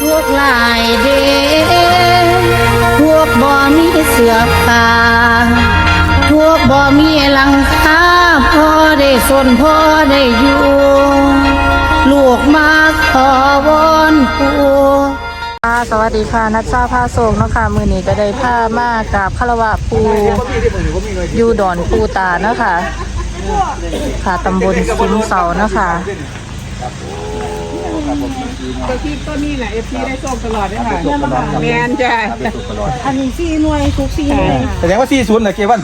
พวกหลายเดพวกบ่มีเสือผ้าพวกบ่มีหลังคาพอได้สนพอได้อยู่ ลูกมาขอวอนปูค่ะสวัสดีค่ะนัทชาพาโศกเนาะค่ะมือนี้ก็ได้ผ้ามากับคารวะปูอยูดอนปูตาเนาะค่ะค่ะตำบลซุ้มเสาเนาะค่ะ ก็ที่ต้นนี้แหละเอฟซีได้ส้มตลอดเลยค่ะแมนจ้ะอันนี้สี่หน่วยทุกสี่หน่วยแสดงว่าสี่ศูนย์เหรอเกวัน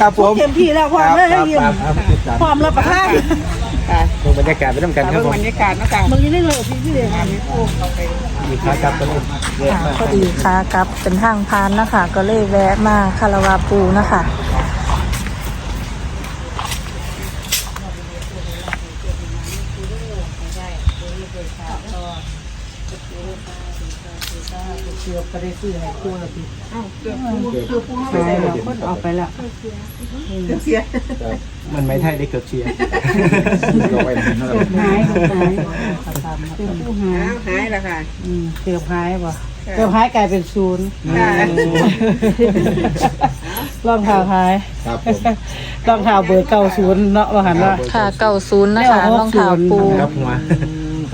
ครับผมเต็มที่แล้วพร้อมเลยให้ยืมครับครับพร้อมรับประทานค่ะดูบรรยากาศไปด้วยกันครับเบิ่งผมบรรยากาศเนาะค่ะบางทีได้เลยพี่พี่เลยอีกครั้งครับกันเลยค่ะพอดีค่ะกลับเป็นทางพานนะคะ ก็เลยแวะมาคารวะปูนะคะ เกือบไปได้ซื้อให้คู่ละพี่เกือบคู่เอาไปแล้วเสียมันไม่ไทยได้เกือบเชียร์ก็ไปหายหายเกือบผู้หายหายล้วค่ะอืมเกือบหายบ่เกือบหายกลายเป็นศูนย์ค่ะรองเท้าหายครับผมรองเท้าเบอร์เก้าศูนย์เนาะว่าหันว่าค่ะเก่าศูนย์นะคะรองเท้าปูครับหัว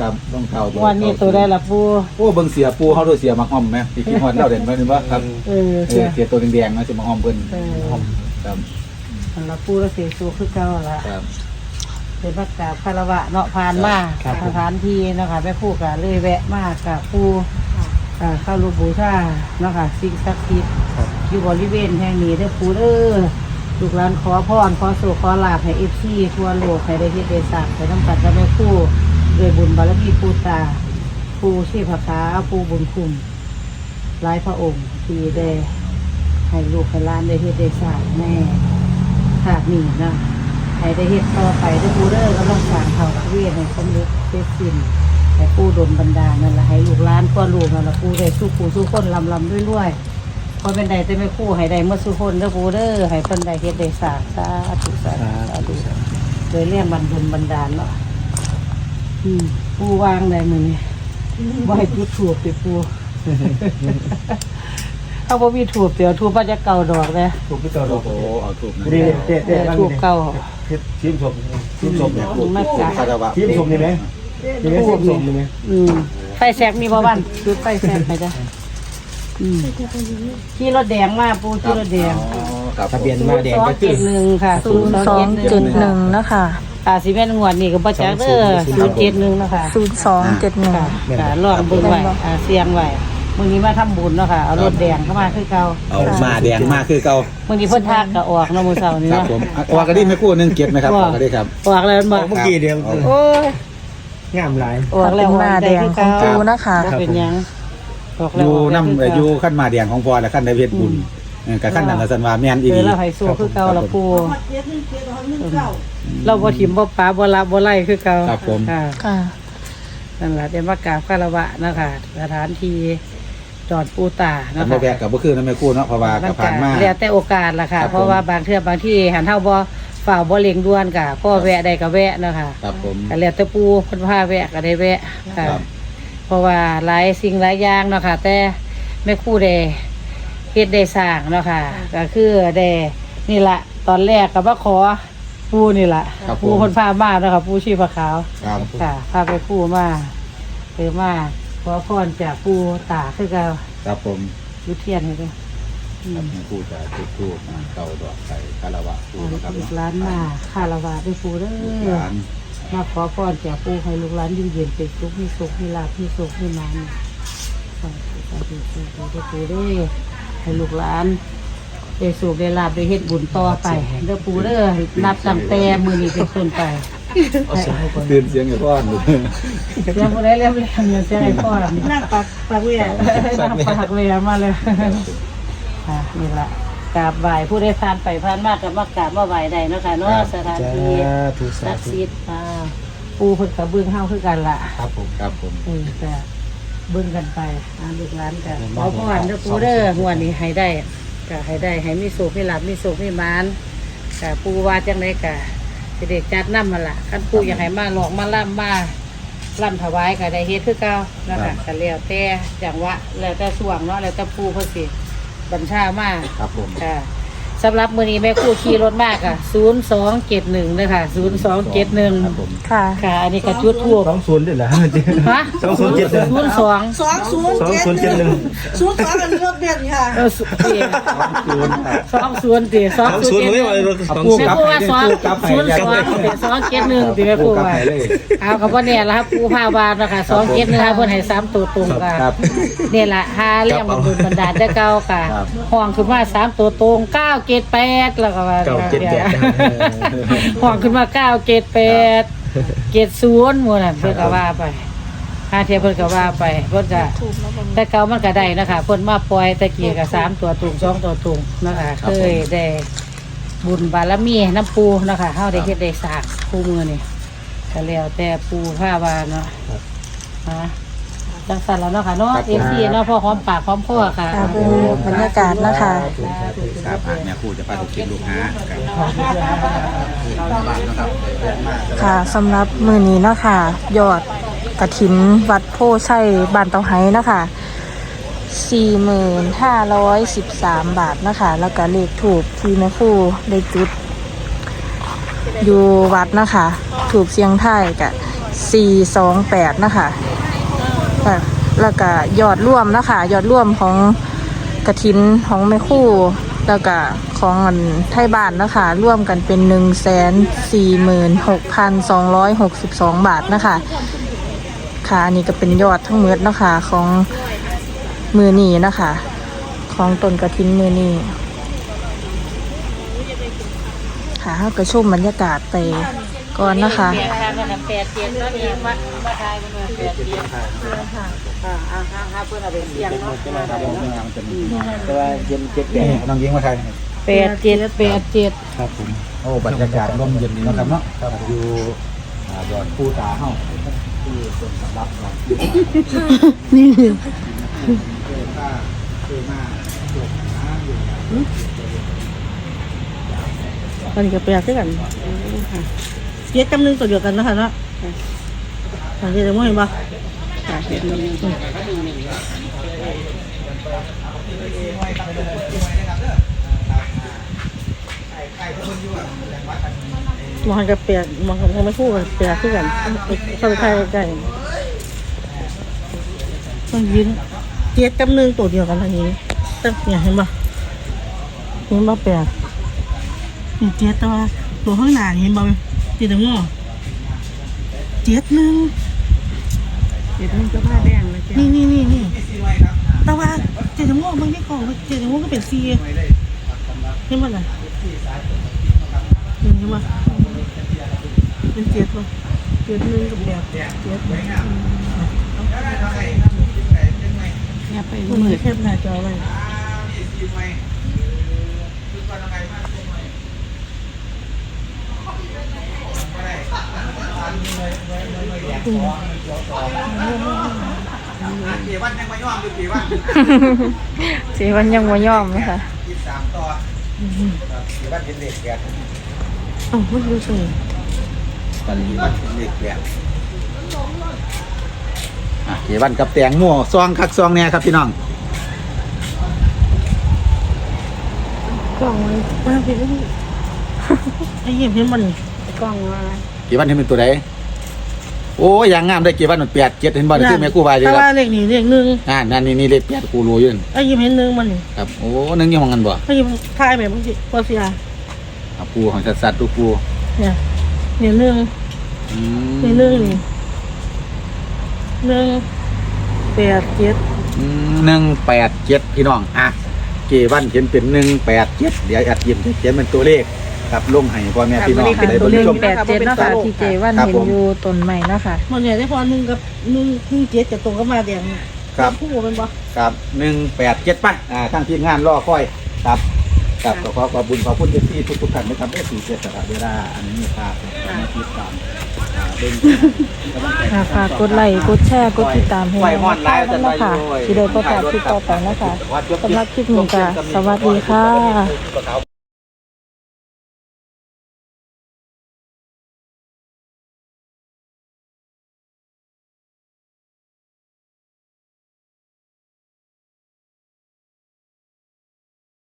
ครับต้องเข่าวันนี้ตัวได้ละปูโอ้เบิ่งเสียปูเขาด้วยเสียมักอ้อมไหมที่คิดฮอนเราเด่นไหมนึกว่าครับเออเอเสีอยเสียตัวแดงๆนะจะมาอ้อมเพิ่นอ้อมครับอันละปูแล้วเสียสูคือเก่าละครับเป็นประกาศคารวะเนาะผ่านมาสถานที่เนาะคะแม่พูดกันเลยแวะมากับผู้อ่าเข้ารูปบูชาเนาะค่ะสิ่งศักดิ์สิทธิ์อยู่บริเวณแห่งนี้ได้อปูเด้อลูกหลานขอพรขอสุขขอลาภให้เอฟซีทั่วโลกให้ได้ที่ได้สักให้น้ำกัดกับแม่ คู่ด้วยบุญบารมีปูตาปูชีพขาปูบุญคุมหลายพระองค์ที่ได้ให้ลูกให้หล้านได้ที่ได้สักแม่ขาดนี่นะให้ได้เฮ็ดต่อไปได้ปูเด้อกำลังสร้างเขาเวียนให้สำเร็จเสร็จสิ้นให้ปูดลบันดาลนั่นแหละให้ลูกหล้านกว่าลูกนั่นแหละปูได้สู้ปูสู้คนลำลำด้วยด้วยพอเป็นใดจะไม่คู่ให้ได้เมื่อสู้คนเด้อปูเด้อให้คนใดเฮ็ดได้สร้างสาธุสาธุสาธุโดยเรียกบันบุญบันดาลเนาะอืม ปูวางได้มือนี่บ่ให้จุดถูกไปปูเขาบ่มีถูกเดี๋ยวถูกมันจะเก่าดอกเลยถูกพี่ตัวโอ้โหเอาถูกนะนี่เด็ดเอเด็ดอถูกเก่าทีมชมทีมชมเนี่ยไม่กะคารวะทีมชมนี่ไหมนี่ไหมทีมชมนี่ไหมอืมไฟแสกมีบ่บ้านจุดไฟแสกไปจ้ะอืมขี่รถแดงมาปูขี่รถแดงอ๋อครับทะเบียนมาแดงสองก็เจ็คือดหนึ่งค่ะศูนย์สองเจ็ดหนึ่งนะคะ อ่าสิแม่นงวดนี่ก็บ่จักเด้อศูนย์เจ็ดหนึ่งเนาะค่ะศูนย์สองเจ็ดหนึ่งค่ะค่ะลองเบิ่งไว้อ่าเสียงไว้มื้อนี้มาทำบุญเนาะค่ะเอารถแดงเข้ามาคือเก่าเอามาแดงมาคือเก่ามื้อนี้เพิ่นทากก็ออกเนาะมื้อเช้านี้ครับเนาะผมวากระดิ่งไม่คู่หนึงเก็บไหมครับวากระดิ่งครับออกแล้วมันบ่เมื่อกี้เดียวโอ้ยงามหลายออกแล้วเป็นหน้าแดงของปูนะคะบ่เป็นหยังออกอแล้วยู่ออกแล้วน้ำคืออยู่เก่าขั้นมาแดงของพอและขั้นได้เพชรบุญ เออกับขั้นนั้นละสันว่าแม่นอีเอดีอเราให้สู้คือเก่าละปูเราบ่ถิ่มบ่ปาบ่ละบ่ไล่คือเก่าครับผม ค่ะค่ะ นั่นล่ะเดี๋ยวมากราบคารวะนะคะสถานที่จอดปูตาทำนะบ่คะแบกกับบ่คือนะแม่คู่เนาะเพราะว่ากับผ่านมา แล้วแต่โอกาสล่ะค่ะ ครับผม เพราะว่าบางเทื่อบางที่หันเฮาบ่ฝ่าวบ่เล็งด่วนกะพ่อแวะได้ก็แวะเนาะค่ะครับผม ก็แล้วแต่ปูเพิ่นพาแวะก็ได้แวะค่ะครับ เพราะว่าหลายสิ่งหลายอย่างเนาะค่ะแต่แม่ครู่ได้ เฮ็ดได้สร้างเนาะค่ะ ก็คือได้นี่ละตอนแรกก็มาขอปูนี่ละครับผม ปูคนพามาเนาะค่ะปูชีพขาว ครับ ค่ะพาไปปูมาเออมาขอพรจากปูตาคือเก่าครับผมยุเทียนให้ด้วยครับแม่คู่จะจุดทูปมาเก่าดอกใส่คารวะคู่นะครับลูกหลานมาคารวะด้วยปูเด้ลูกอหลานมาขอพรจากปูให้ลูกหลานอยู่เย็นเป็นสุขมีสุขมีลาภมีสุขมีมันสาธุสาธุสาธุด้วยปูเด้อ ให้ลูกหลานได้สุขได้ลาภได้เฮ็ดบุญต่อไปเด้อปูเด้อนับตั้งแต่มื้อนี้เป็นต้นไปให้เอาก่อนตื่นเสียงกับพ่อหนูเรียกบ่ได้เรียกเรียกเงินเสียให้พ่อนั่งปักปักเวียนั่งปักเวียมาเลยค่ะนี่ละกราบไหว้ผู้ได้ผ่านไปผ่านมากกับมากราบมาไหว้ได้เนาะค่ะเนาะสถานจ้าที่ทุสาศักดิ์ธุสิทธิ์อ่าปูเพิ่นกับเบื้องเฮาคือกันล่ะครับผมครับผมเออแต่ เบื้องกันไปอ่าลูกหลานกันขอพรเด้อปูเด้อหัวดนี้ให้ได้ก็ให้ได้ให้มีสุขมีหลับมีสุขมีหมานก็ปูว่าจังไดก็สิเด็กจัดนำมาล่ะคันปูอยากให้มาหลอกมาล่ำมาร่ำถวายก็ได้เฮ็ดคือเก่านะคะก็แล้วแต่จังหวะแล้วแต่ช่วงเนาะแล้วแต่ปูเพิ่นสิบัญชามาครับผมค่ะ สำหรับมื้อนี้แม่ครู่ขี่รถมากค่ะ0271เลยค่ะ0271ครับผมค่ะ ค่ะ อันนี้ก็จุดทูบสองศูนย์ด้วยเหรอจริง ฮะสองศูนย์เจ็ดหนึ่ง02สองศูนย์สองเจ็ดศูนย์เจ็ดหนึ่งศูนย์สองอันรถเบียนค่ะ เออสุเตียศูนย์ครับ สองศูนย์ตีสองสองศูศูนนย์ย์เจ็ดไม่หนึ่งว่าสองแม่ศูนย์ครูว่าสองศูนย์สองตีสองเจ็ดหนึ่งตีแม่ครูว่าเอากับว่าเนี่ยละครับผู้พาวานนะคะสองเจ็ดหนึ่งค่ะเพิ่นให้สามตัวตรงค่ะ ครับ เนี่ยละหาเลี้ยงบำรุงบรรดาลได้เก้าค่ะ ครับ ห้องขึ้นมาสามตัวตรงเก้าเกตแปดแล้วก็ว่าเก้าเจ็ดแปดห้องขึ้นมาเก้าเกตแปดเกตศูนย์หมดน่ะเพิ่นก็ว่าไปหาเทียเพิ่นก็ว่าไปเพิ่นก็แต่เก่ามันก็ได้นะคะเพิ่นมาปล่อยตะกี้ก็สามตัวตรงสองตัวตรงนะคะเคยได้บุญบารมีน้ำปูนะคะเฮาได้เฮ็ดได้สร้างคู่มือนี่ก็แล้วแต่ปูผ้าวาเนาะฮะ จังสันแล้วเนาะค่ะเนาะเอฟซีเนาะพอหอมปากหอมคอค่ะค่ะเป็นบรรยากาศนะคะครับอะแม่ครูจะพาลูกศิษย์ลูกหาครับค่ะสำหรับมือนี้เนาะค่ะยอดกระถินวัดโพชัยบานเตาไห้นะคะ4,513 บาทนะคะ แล้วก็เลขถูกที่แม่ครู่ได้จุด อยู่วัดนะคะ ถูกเสียงไทายกับ428 นะคะ ค่ะแล้วก็ยอดร่วมนะคะยอดร่วมของกระถินของแม่คู่แล้วก็ของไทยบ้านนะคะร่วมกันเป็น 1 4 6 2 6 2 บาทนะคะค่ะนนี้ก็เป็นยอดทั้งหมดนะคะของมือนีนะคะ ของตนกระถินมือนีค่ะเราก็ชมบรรยากาศไป ก่อนนะคะเปลี่ยนทางกันแปดเจ็ดเนาะนี่มามาทายมันว่าแปดเจ็ดอ่าอ่าอ่าอ่าเพิ่อนเอาไปเสี่ยงเนาะแต่ว่าเย็นเจ็ดแดดน้องยิงมาไทยแปดเจ็ดแปดเจ็ดครับผมโอ้บรรยากาศร่มเย็นดีนะครับเนาะครับอยู่อ่าดอนผู้ตาเฮาที่ต้นสำรับดอนผู้ตานี่เกิดมาเกิดมาเกิดมาอยู่ตอนนี้ก็แปลด้วยบกัน เจ็ดจำหนึ่งตัวเดียวกันนะคะเนาะตอนนี้จะมองเห็นปะมองกับแปลมองกับไม่คู่กันแปลด้วยกันเข้าไปใกล้ใกล้ต้องยิ้มเจ็ดจำหนึ่งตัวเดียวกันทางนี้ตั้งเนี่ยเห็นปะเห็นปะแปลนี่เจ็ดตัวตัวข้างหน้าเห็นบ่เจ็ดตัวงอเจ็ดหนึ่งเจ็ดหนึ่งก็ผ้าแดงเลยนี่นี่นี่นี่แต่ว่าเจ็ดตัวงอบางที่ของเจ็ดตัวงอก็เป็นซีเห็นบ่ล่ะเห็นบ่เป็นเจ็ดบ่เจ็ดหนึ่งกับแบบเจ็ดอย่าไปมือแคบหน้าจอไว้ สีวันยังว่ย่อมนะคะอ้าวมันดูสิตอนนี้วันเด็กแก่อะเกวันกับแตงโม่ซองคักซองแน่ครับพี่น้องกล่องมันมาเป็นไอ้เหี้ยเห็นมัน กล่องมาเกวันเห็นเป็นตัวใดโอ้ยอย่างงามได้เกวันมันแปดเจ็ดเห็นบ่ได้คือแม่กูวายเลยแต่คว่ารับเลขนี้เลขหนึ่งอ่านั่นนี่นี่เลขแปดกูรู้อยืนไอ้ยิ้มเห็นหนึ่งมันนี่ครับโอ้นึงยังมองกันบ่ไอ้ยิ้มทายแบบมันสิพอเสียอะปูของสัตว์สัตว์ตัวปูเนี่ยเนี่ยหนึ่งอืมเนี่ยหนึ่งนี่หนึ่งแปดเจ็ดอืมหนึ่งแปดเจ็ดพี่น้องอะเกวันเขียนเป็นหนึ่งแปดเจ็ดเดี๋ยวอัดยิ้มเขียนเป็นตัวเลข ครับลงให้พ่อแม่พี่น้องค่ะได้ตัวเบิ่เลงขชม แปดเจ็ดเนาะคะที่เจวันครับเห็ผนม อยู่ต้นใหม่เนาะค่ะ มันเนี่ยได้พอหนึ่งกับหนึ่งหนึ่งเจ็ดจะตรงกับมาแดงครับ คู่เป็นปะครับหนึ่งแปดเจ็ดป่ะอ่าทางทีมงานรอคอยครับครับขอขอขอบคุญขอบคุณเอฟซีทุกทุกๆท่านนะครับเอฟซีเจสระเวลาอันนี้ครับมาติดตามอ่าเบิ่งกำลังใจค่ะฝากกดไลค์กดแชร์กดติดตามให้ไฟน้มอองนไลค่ะฟ์นั่นนะคะที่ได้ประกาศคลิปต่อไปนะคะสำหรับคลิปนี้ก็สวัสดีค่ะ